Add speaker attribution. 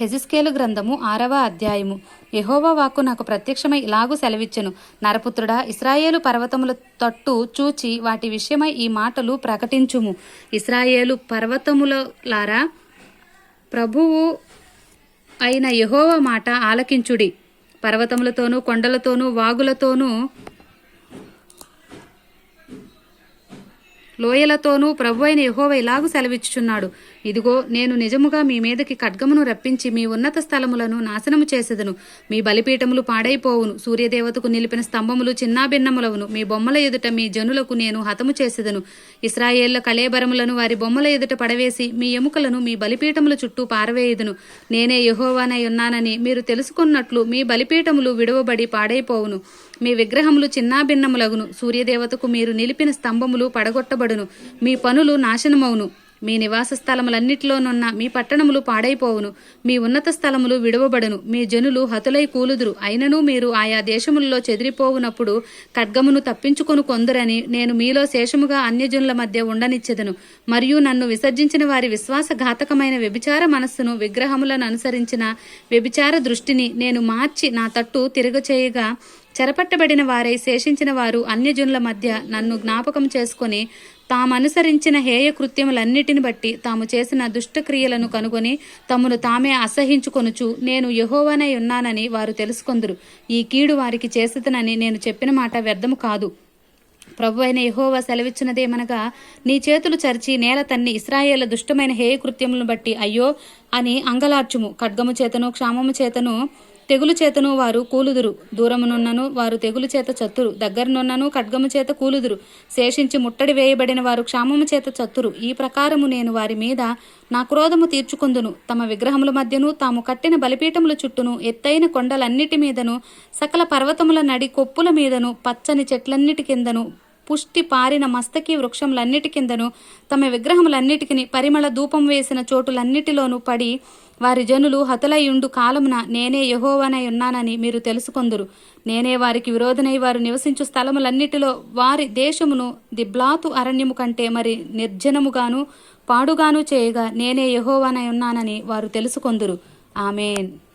Speaker 1: హెజిస్కేలు గ్రంథము ఆరవ అధ్యాయము. యహోవా వాక్కు నాకు ప్రత్యక్షమై ఇలాగు సెలవిచ్చెను. నరపుత్రుడా ఇస్రాయేలు పర్వతముల తట్టు చూచి వాటి విషయమై ఈ మాటలు ప్రకటించుము. ఇస్రాయేలు పర్వతములారా ప్రభువు అయిన యెహోవా మాట ఆలకించుడి. పర్వతములతోనూ కొండలతోనూ వాగులతోనూ లోయలతోనూ ప్రభు అయిన యహోవ ఇలాగు సెలవిచ్చుచున్నాడు. ఇదిగో నేను నిజముగా మీ మీదకి ఖడ్గమును రప్పించి మీ ఉన్నత స్థలములను నాశనము చేసేదను. మీ బలిపీఠములు పాడైపోవును. సూర్యదేవతకు నిలిపిన స్తంభములు చిన్నాభిన్నములవును. మీ బొమ్మల ఎదుట మీ జనులకు నేను హతము చేసేదను. ఇస్రాయేళ్ళ కళేబరములను వారి బొమ్మల ఎదుట పడవేసి మీ ఎముకలను మీ బలిపీఠముల చుట్టూ పారవేయుదును. నేనే యహోవానై ఉన్నానని మీరు తెలుసుకున్నట్లు మీ బలిపీఠములు విడవబడి పాడైపోవును. మీ విగ్రహములు చిన్నాభిన్నములగును. సూర్యదేవతకు మీరు నిలిపిన స్తంభములు పడగొట్టబడును. మీ పనులు నాశనమవును. మీ నివాస స్థలములన్నిటిలోనున్న మీ పట్టణములు పాడైపోవును. మీ ఉన్నత స్థలములు విడవబడును. మీ జనులు హతులై కూలుదురు. అయినను మీరు ఆయా దేశములలో చెదిరిపోవునప్పుడు ఖడ్గమును తప్పించుకొను కొందరని నేను మీలో శేషముగా అన్యజనుల మధ్య ఉండనిచ్చెదను. మరియు నన్ను విసర్జించిన వారి విశ్వాసఘాతకమైన వ్యభిచార మనస్సును విగ్రహములను అనుసరించిన వ్యభిచార దృష్టిని నేను మార్చి నా తట్టు తిరగచేయగా చెరపట్టబడిన వారై శేషించిన వారు అన్యజనుల మధ్య నన్ను జ్ఞాపకం చేసుకొని తామనుసరించిన హేయ కృత్యములన్నిటిని బట్టి తాము చేసిన దుష్టక్రియలను కనుగొని తమను తామే అసహించుకొనుచు నేను యహోవనై ఉన్నానని వారు తెలుసుకొందురు. ఈ కీడు వారికి చేసేదనని నేను చెప్పిన మాట వ్యర్థము కాదు. ప్రభు అయిన యహోవా సెలవిచ్చినదేమనగా నీ చేతులు చరిచి నేల తన్ని ఇస్రాయేళ్ళ దుష్టమైన హేయ కృత్యములను బట్టి అయ్యో అని అంగలార్చుము. ఖడ్గము చేతను క్షామము చేతను తెగులు చేతను వారు కూలుదురు. దూరమునున్నను వారు తెగులు చేత చత్తురు. దగ్గరనున్నను ఖడ్గము చేత కూలుదురు. శేషించి ముట్టడి వేయబడిన వారు క్షామము చేత చత్తురు. ఈ ప్రకారము నేను వారి మీద నా క్రోధము తీర్చుకుందును. తమ విగ్రహముల మధ్యను తాము కట్టిన బలిపీఠముల చుట్టూను ఎత్తైన కొండలన్నిటి మీదను సకల పర్వతముల నడి కొప్పుల మీదను పచ్చని చెట్లన్నిటి కిందను పుష్టి పారిన మస్తకి వృక్షములన్నిటి కిందను తమ విగ్రహములన్నిటికిని పరిమళ ధూపం వేసిన చోటులన్నిటిలోనూ పడి వారి జనులు హతులయ్యుండు కాలమున నేనే యహోవనై ఉన్నానని మీరు తెలుసుకొందురు. నేనే వారికి విరోధనై వారు నివసించు స్థలములన్నిటిలో వారి దేశమును దిబ్లాతు అరణ్యము కంటే మరి నిర్జనముగాను పాడుగాను చేయగా నేనే యహోవనై ఉన్నానని వారు తెలుసుకొందురు. ఆమెన్.